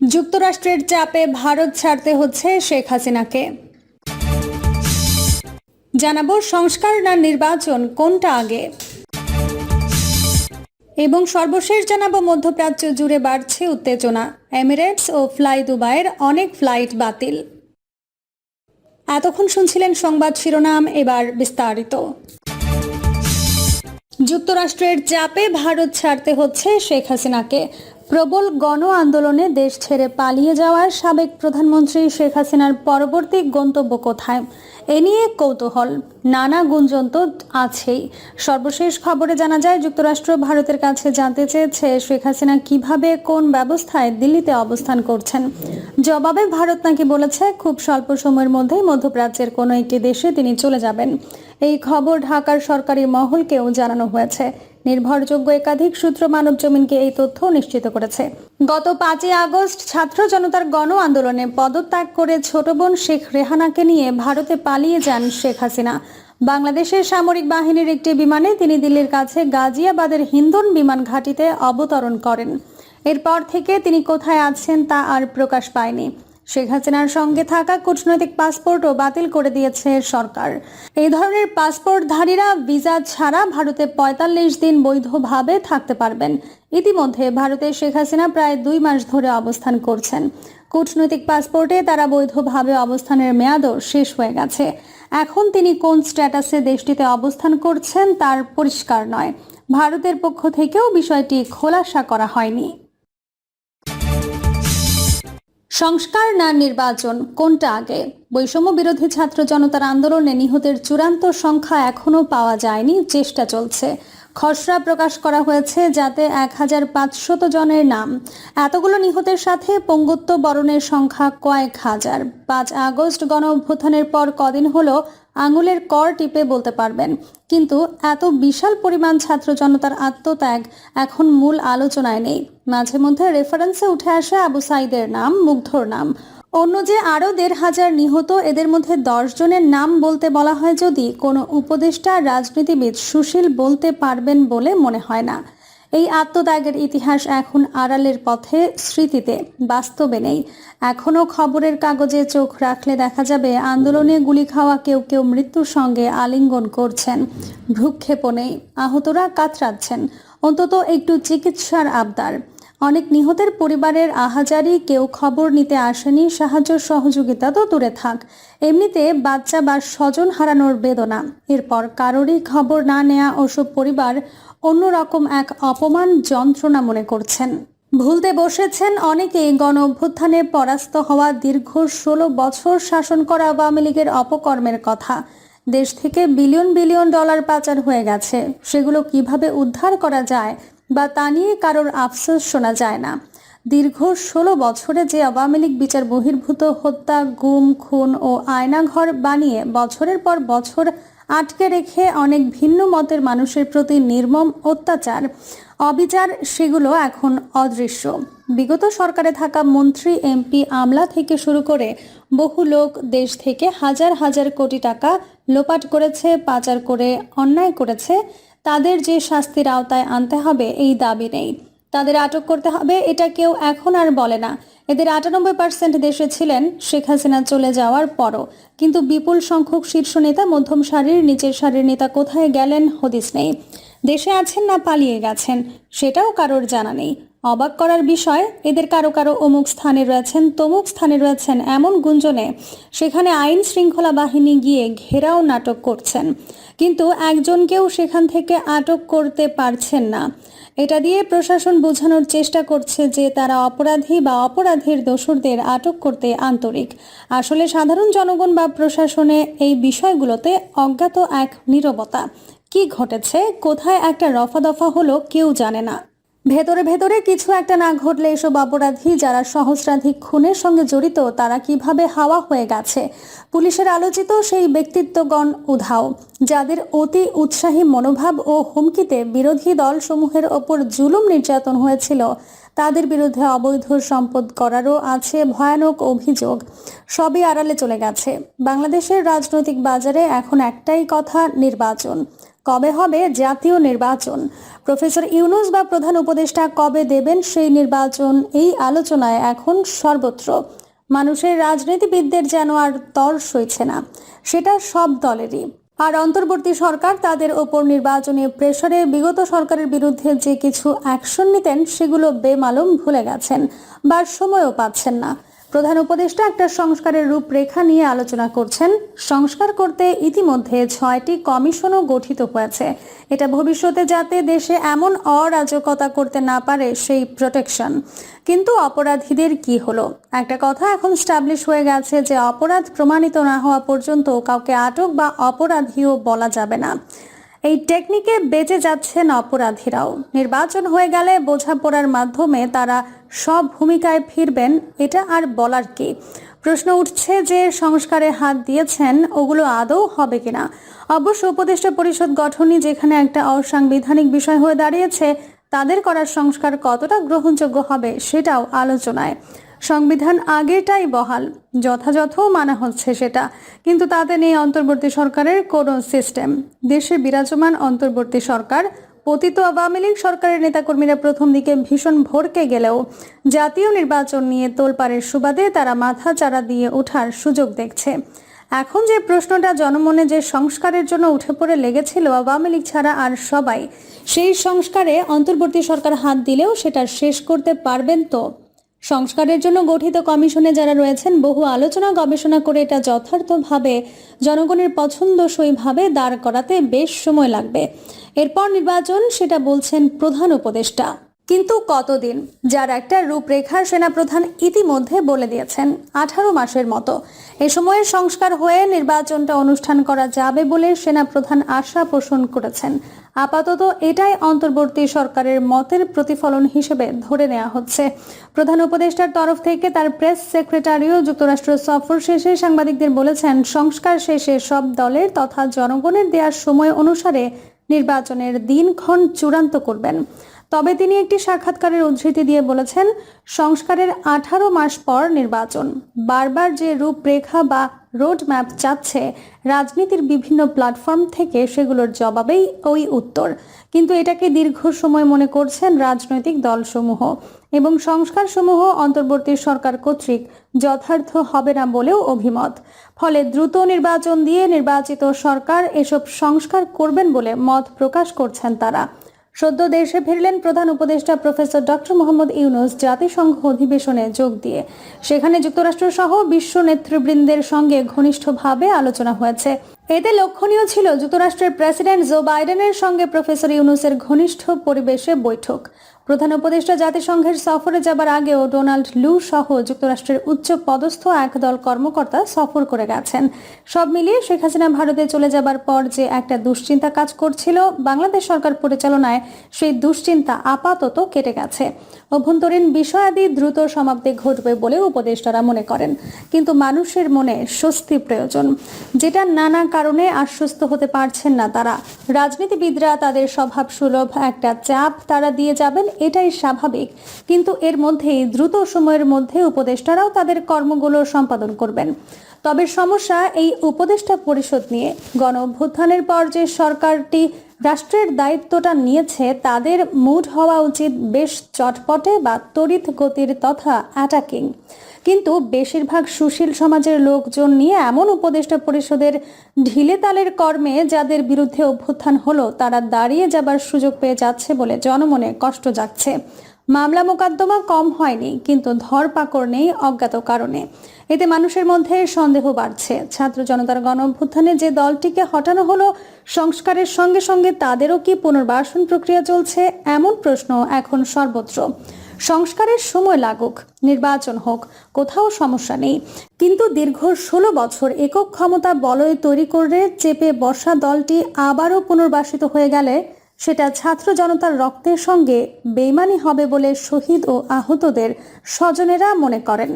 যুক্তরাষ্ট্রের চাপে ভারত ছাড়তে হচ্ছে শেখ হাসিনাকে। জানাব সংস্কার না নির্বাচন কোনটা আগে। এবং সর্বশেষ জানাব মধ্যপ্রাচ্য জুড়ে বাড়ছে উত্তেজনা। এমিরেটস ও ফ্লাই দুবাইয়ের অনেক ফ্লাইট বাতিল। এতক্ষণ শুনছিলেন সংবাদ শিরোনাম, এবার বিস্তারিত। যুক্তরাষ্ট্রের চাপে ভারত ছাড়তে হচ্ছে শেখ হাসিনাকে। প্রবল গণ আন্দোলনে দেশ ছেড়ে পালিয়ে যাওয়ার সাবেক প্রধানমন্ত্রী শেখ হাসিনার পরবর্তী গন্তব্য কোথায়? এ নিয়ে কৌতূহল। নানা গুঞ্জন তো আছেই। সর্বশেষ খবরে জানা যায়, যুক্তরাষ্ট্র ভারতের কাছে জানতে চেয়েছে শেখ হাসিনা কীভাবে কোন ব্যবস্থায় দিল্লিতে অবস্থান করছেন। জবাবে ভারত নাকি বলেছে, খুব স্বল্প সময়ের মধ্যেই মধ্যপ্রাচ্যের কোনো একটি দেশে তিনি চলে যাবেন। এই খবর ঢাকার সরকারি মহলকেও জানানো হয়েছে। নির্ভরযোগ্য একাধিক সূত্র মানব জমিনকে এই তথ্য নিশ্চিত করেছে। গত পাঁচই আগস্ট ছাত্র জনতার গণ আন্দোলনে পদত্যাগ করে ছোট বোন শেখ রেহানাকে নিয়ে ভারতে পালিয়ে যান শেখ হাসিনা। বাংলাদেশের সামরিক বাহিনীর একটি বিমানে তিনি দিল্লির কাছে গাজিয়াবাদের হিন্দন বিমান ঘাঁটিতে অবতরণ করেন। এরপর থেকে তিনি কোথায় আছেন তা আর প্রকাশ পায়নি। শেখ হাসিনার সঙ্গে থাকা কূটনৈতিক পাসপোর্টও বাতিল করে দিয়েছে সরকার। এই ধরনের পাসপোর্টধারীরা ভিসা ছাড়া ভারতে পঁয়তাল্লিশ দিন বৈধভাবে থাকতে পারবেন। ইতিমধ্যে ভারতে শেখ হাসিনা প্রায় দুই মাস ধরে অবস্থান করছেন। কূটনৈতিক পাসপোর্টে তারা বৈধভাবে অবস্থানের মেয়াদও শেষ হয়ে গেছে। এখন তিনি কোন স্ট্যাটাসে দেশটিতে অবস্থান করছেন তার পরিষ্কার নয়। ভারতের পক্ষ থেকেও বিষয়টি খোলাসা করা হয়নি। সংস্কার না নির্বাচন কোনটা আগে? বৈষম্য বিরোধী ছাত্র জনতার আন্দোলনে নিহতের চূড়ান্ত সংখ্যা এখনও পাওয়া যায়নি, চেষ্টা চলছে। খসড়া প্রকাশ করা হয়েছে যাতে এক হাজার পাঁচশত জনের নাম। এতগুলো নিহতের সাথে পঙ্গুত্ব বরণের সংখ্যা কয়েক হাজার। পাঁচ আগস্ট গণ অভ্যুত্থানের পর কদিন হলো আঙুলের কর টিপে বলতে পারবেন। কিন্তু এত বিশাল পরিমাণ ছাত্র জনতার আত্মত্যাগ এখন মূল আলোচনায় নেই। মাঝে মধ্যে রেফারেন্সে উঠে আসে আবু সাইদের নাম, মুগ্ধর নাম। অন্য যে আরও দেড় হাজার নিহত, এদের মধ্যে দশ জনের নাম বলতে বলা হয় যদি কোনো উপদেষ্টা, রাজনীতিবিদ সুশীল বলতে পারবেন বলে মনে হয় না। এই আত্মত্যাগের ইতিহাস এখন আড়ালের পথে, স্মৃতিতে, বাস্তবে নেই। এখনও খবরের কাগজে চোখ রাখলে দেখা যাবে, আন্দোলনে গুলি খাওয়া কেউ কেউ মৃত্যুর সঙ্গে আলিঙ্গন করছেন। ভ্রুক্ষেপ নেই, আহতরা কাতরাচ্ছেন। অন্তত একটু চিকিৎসার আবদার। অনেক নিহতের পরিবারের আহাজারি, কেউ খবর নিতে আসেনি, সাহায্য সহযোগিতা তো দূরে থাক। এমনিতে বাচ্চা বা স্বজন হারানোর বেদনা। এরপর কারোরই খবর না নেয়া ওসব পরিবার অন্যরকম এক অপমান যন্ত্রণা মনে করছেন। ভুলতে বসেছেন অনেকেই, গণ অভ্যুত্থানে পরাস্ত হওয়া দীর্ঘ ষোলো বছর শাসন করা আওয়ামী লীগের অপকর্মের কথা। দেশ থেকে বিলিয়ন বিলিয়ন ডলার পাচার হয়ে গেছে। সেগুলো কীভাবে উদ্ধার করা যায় বা তা নিয়ে কারোর আফসোস শোনা যায় না। দীর্ঘ ষোলো বছরে যে আওয়ামী লীগ বিচার বহির্ভূত, হত্যা, গুম, খুন ও আয়নাঘর বানিয়ে বছরের পর বছর আটকে রেখে অনেক ভিন্ন মতের মানুষের প্রতি নির্মম অত্যাচার, অবিচার, সেগুলো এখন অদৃশ্য। বিগত সরকারে থাকা মন্ত্রী, এমপি আমলা থেকে শুরু করে বহু লোক দেশ থেকে হাজার হাজার কোটি টাকা লোপাট করেছে, পাচার করে, অন্যায় করেছে। তাদের যে শাস্তির আওতায় আনতে হবে, এই দাবি নেই। তাদের আটক করতে হবে, এটা কেউ এখন আর বলে না। এদের আটানব্বই পার্সেন্ট দেশে ছিলেন শেখ হাসিনা চলে যাওয়ার পরও। কিন্তু বিপুল সংখ্যক শীর্ষ নেতা, মধ্যম সারির, নিচের সারির নেতা কোথায় গেলেন, হদিস নেই। দেশে আছেন না পালিয়ে গেছেন, সেটাও কারোর জানা নেই। অবাক করার বিষয়, এদের কারও কারও অমুক স্থানে রয়েছেন, তমুক স্থানে রয়েছেন এমন গুঞ্জনে সেখানে আইন শৃঙ্খলা বাহিনী গিয়ে ঘেরাও নাটক করছেন। কিন্তু একজনকেও সেখান থেকে আটক করতে পারছেন না। এটা দিয়ে প্রশাসন বোঝানোর চেষ্টা করছে যে তারা অপরাধী বা অপরাধীর দোসরদের আটক করতে আন্তরিক। আসলে সাধারণ জনগণ বা প্রশাসনে এই বিষয়গুলোতে অজ্ঞাত এক নীরবতা। কি ঘটেছে? কোথায় একটা রফা দফা হলো? কেউ জানে না। ভেতরে ভেতরে কিছু একটা না ঘটলে এসব অপরাধী যারা সহস্রাধিক খুনের সঙ্গে জড়িত, তারা কীভাবে হাওয়া হয়ে গেছে? পুলিশের আলোচিত সেই ব্যক্তিত্বগণ উধাও, যাদের অতি উৎসাহী মনোভাব ও হুমকিতে বিরোধী দলসমূহের ওপর জুলুম নির্যাতন হয়েছিল, তাদের বিরুদ্ধে অবৈধ সম্পদ করারও আছে ভয়ানক অভিযোগ। সবই আড়ালে চলে গেছে। বাংলাদেশের রাজনৈতিক বাজারে এখন একটাই কথা, নির্বাচন। কবে হবে জাতীয় নির্বাচন? প্রফেসর ইউনুস বা প্রধান উপদেষ্টা কবে দেবেন সেই নির্বাচন? এই আলোচনায় এখন সর্বত্র। মানুষের রাজনীতিবিদদের যেন আর তর সইছে না, সেটা সব দলেরই। আর অন্তর্বর্তী সরকার তাদের ওপর নির্বাচনী প্রেসারে বিগত সরকারের বিরুদ্ধে যে কিছু অ্যাকশন নিতেন, সেগুলো বেমালুম ভুলে গেছেন বা সময়ও পাচ্ছেন না। প্রধান উপদেষ্টা একটা সংস্কারের রূপরেখা নিয়ে আলোচনা করছেন। সংস্কার করতে ইতিমধ্যে ছয়টি কমিশনও গঠিত হয়েছে। এটা ভবিষ্যতে যাতে দেশে এমন অরাজকতা করতে না পারে সেই প্রোটেকশন কিন্তু অপরাধীদের কি হলো? একটা কথা এখন স্টাবলিশ হয়ে গেছে যে অপরাধ প্রমাণিত না হওয়া পর্যন্ত কাউকে আটক বা অপরাধীও বলা যাবে না। এই টেকনিকে বেঁচে যাচ্ছেন অপরাধীরাও। নির্বাচন হয়ে গেলে বোঝাপড়ার মাধ্যমে তারা সব ভূমিকায় ফিরবেন, এটা আর বলার কি? প্রশ্ন উঠছে যে সংস্কারে হাত দিয়েছেন, ওগুলো আদৌ হবে কিনা? অবশ্য উপদেষ্টা পরিষদ গঠনই যেখানে একটা অসাংবিধানিক বিষয় হয়ে দাঁড়িয়েছে, তাদের করার সংস্কার কতটা গ্রহণযোগ্য হবে সেটাও আলোচনায়। সংবিধান আগেটাই বহাল। যথাযথ মানা হচ্ছে সেটা। কিন্তু তাতে নেই অন্তর্বর্তী সরকারের কোনো সিস্টেম। দেশে বিরাজমান অন্তর্বর্তী সরকার, পতিত আওয়ামী লীগ সরকারের নেতাকর্মীরা প্রথম দিকে ভীষণ ভরকে গেলেও জাতীয় নির্বাচন নিয়ে তোলপাড়ের সুবাদে তারা মাথা চারা দিয়ে ওঠার সুযোগ দেখছে। এখন যে প্রশ্নটা জনমনে যে সংস্কারের জন্য উঠে পড়ে লেগেছিল আওয়ামী লীগ ছাড়া আর সবাই, সেই সংস্কারে অন্তর্বর্তী সরকার হাত দিলেও সেটা শেষ করতে পারবেন তো? সংস্কারের জন্য গঠিত কমিশনে যারা রয়েছেন, বহু আলোচনা গবেষণা করে এটা যথার্থভাবে জনগণের পছন্দসইভাবে দাঁড় করাতে বেশ সময় লাগবে। এরপর নির্বাচন, সেটা বলছেন প্রধান উপদেষ্টা। কিন্তু কতদিন? যার একটা রূপরেখা সেনাপ্রধান ইতিমধ্যে বলে দিয়েছেন, আঠারো মাসের মতো। এ সময়ে সংস্কার হয়ে নির্বাচনটা অনুষ্ঠান করা যাবে বলে সেনাপ্রধান আশা পোষণ করেছেন। আপাতত এটাই অন্তর্বর্তী সরকারের মতের প্রতিফলন হিসেবে ধরে নেওয়া হচ্ছে। প্রধান উপদেষ্টার তরফ থেকে তার প্রেস সেক্রেটারিও যুক্তরাষ্ট্র সফর শেষে সাংবাদিকদের বলেছেন, সংস্কার শেষে সব দলের তথা জনগণের দেওয়ার সময় অনুসারে নির্বাচনের দিনক্ষণ চূড়ান্ত করবেন। তবে তিনি একটি সাক্ষাৎকারের উদ্ধৃতি দিয়ে বলেছেন, সংস্কারের আঠারো মাস পর নির্বাচন। বারবার যে রূপরেখা বা রোড ম্যাপ চাচ্ছে, রাজনীতির বিভিন্ন প্ল্যাটফর্ম থেকে সেগুলোর জবাবেই ওই উত্তর। কিন্তু এটাকে দীর্ঘ সময় মনে করছেন রাজনৈতিক দলসমূহ এবং সংস্কারসমূহ অন্তর্বর্তী সরকার কর্তৃক যথার্থ হবে না বলেও অভিমত। ফলে দ্রুত নির্বাচন দিয়ে নির্বাচিত সরকার এসব সংস্কার করবেন বলে মত প্রকাশ করছেন তারা। সদ্য দেশে ফিরলেন প্রধান উপদেষ্টা প্রফেসর ডক্টর মোহাম্মদ ইউনুস জাতিসংঘ অধিবেশনে যোগ দিয়ে। সেখানে যুক্তরাষ্ট্র সহ বিশ্ব নেতৃবৃন্দের সঙ্গে ঘনিষ্ঠভাবে আলোচনা হয়েছে। এতে লক্ষণীয় ছিল যুক্তরাষ্ট্রের প্রেসিডেন্ট জো বাইডেনের সঙ্গে প্রফেসর ইউনুসের ঘনিষ্ঠ পরিবেশে বৈঠক। প্রধান উপদেষ্টা জাতিসংঘের সফরে যাবার আগেও ডোনাল্ড লু সহ যুক্তরাষ্ট্রের উচ্চ পদস্থ একদল কর্মকর্তা সফর করে গেছেন। সব মিলিয়ে শেখ হাসিনা ভারতে চলে যাবার পর যে একটা দুশ্চিন্তা কাজ করছিল, বাংলাদেশ সরকার পরিচালনায় সেই দুশ্চিন্তা আপাতত কেটে গেছে। অভ্যন্তরীণ বিষয়াদি দ্রুত সমাপ্তি ঘটবে বলে উপদেষ্টারা মনে করেন। কিন্তু মানুষের মনে স্বস্তি প্রয়োজন। যেটা নানা কারণে আশ্বস্ত হতে পারছেন না তারা। রাজনীতিবিদরা তাদের স্বভাব সুলভ, একটা চাপ তারা দিয়ে যাবেন, এটাই স্বাভাবিক। কিন্তু এর মধ্যেই, দ্রুত সময়ের মধ্যে উপদেষ্টারাও তাদের কর্মগুলো সম্পাদন করবেন। তবে সমস্যা এই উপদেষ্টা পরিষদ নিয়ে। গণ অভ্যুত্থানের পর যে সরকারটি রাষ্ট্রের দায়িত্বটা নিয়েছে, তাদের মুড হওয়া উচিত বেশ চটপটে বা তড়িৎ গতির তথা অ্যাটাকিং কিন্তু বেশিরভাগ সুশীল সমাজের লোকজন নিয়ে এমন উপদেষ্টা পরিষদের ঢিলে তালের কর্মে যাদের বিরুদ্ধে অভ্যুত্থান হলো, তারা দাঁড়িয়ে যাবার সুযোগ পেয়ে যাচ্ছে বলে জনমনে কষ্ট যাচ্ছে মামলা মোকদ্দমা কম হয়নি, কিন্তু ধরপাকড় নেই অজ্ঞাত কারণে। এতে মানুষের মধ্যে সন্দেহ বাড়ছে। ছাত্র জনতার গণ অভ্যুত্থানে যে দলটিকে হটানো হলো, সংস্কারের সঙ্গে সঙ্গে তাদেরও কি পুনর্বাসন প্রক্রিয়া চলছে, এমন প্রশ্ন এখন সর্বত্র। সংস্কারের সময় লাগুক, নির্বাচন হোক, কোথাও সমস্যা নেই। কিন্তু দীর্ঘ ষোলো বছর একক ক্ষমতা বলয় তৈরি করে চেপে বসা দলটি আবারও পুনর্বাসিত হয়ে গেলে সেটা ছাত্র জনতার রক্তের সঙ্গে বেইমানি হবে বলে শহীদ ও আহতদের স্বজনেরা মনে করেন।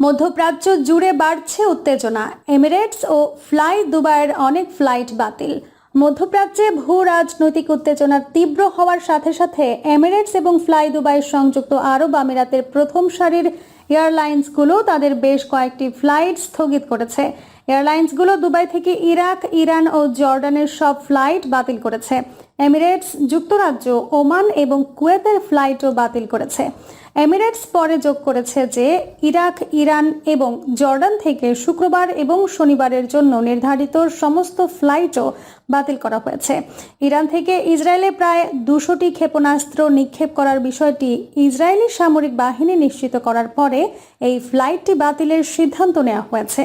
মধ্যপ্রাচ্য জুড়ে বাড়ছে উত্তেজনা। এমিরেটস ও ফ্লাই দুবাইয়ের অনেক ফ্লাইট বাতিল। মধ্যপ্রাচ্যে ভূ রাজনৈতিক উত্তেজনার তীব্র হওয়ার সাথে সাথে এমিরেটস এবং ফ্লাই দুবাই সংযুক্ত আরব আমিরাতের প্রথম সারির এয়ারলাইন্সগুলো তাদের বেশ কয়েকটি ফ্লাইট স্থগিত করেছে। এয়ারলাইন্সগুলো দুবাই থেকে ইরাক, ইরান ও জর্ডানের সব ফ্লাইট বাতিল করেছে। এমিরেটস, যুক্তরাজ্য, ওমান এবং কুয়েতের ফ্লাইটও বাতিল করেছে। এমিরেটস পরে যোগ করেছে যে, ইরাক, ইরান এবং জর্ডান থেকে শুক্রবার এবং শনিবারের জন্য নির্ধারিত সমস্ত ফ্লাইটও বাতিল করা হয়েছে। ইরান থেকে ইসরায়েলে প্রায় দুশোটি ক্ষেপণাস্ত্র নিক্ষেপ করার বিষয়টি ইসরায়েলি সামরিক বাহিনী নিশ্চিত করার পরে এই ফ্লাইটটি বাতিলের সিদ্ধান্ত নেওয়া হয়েছে।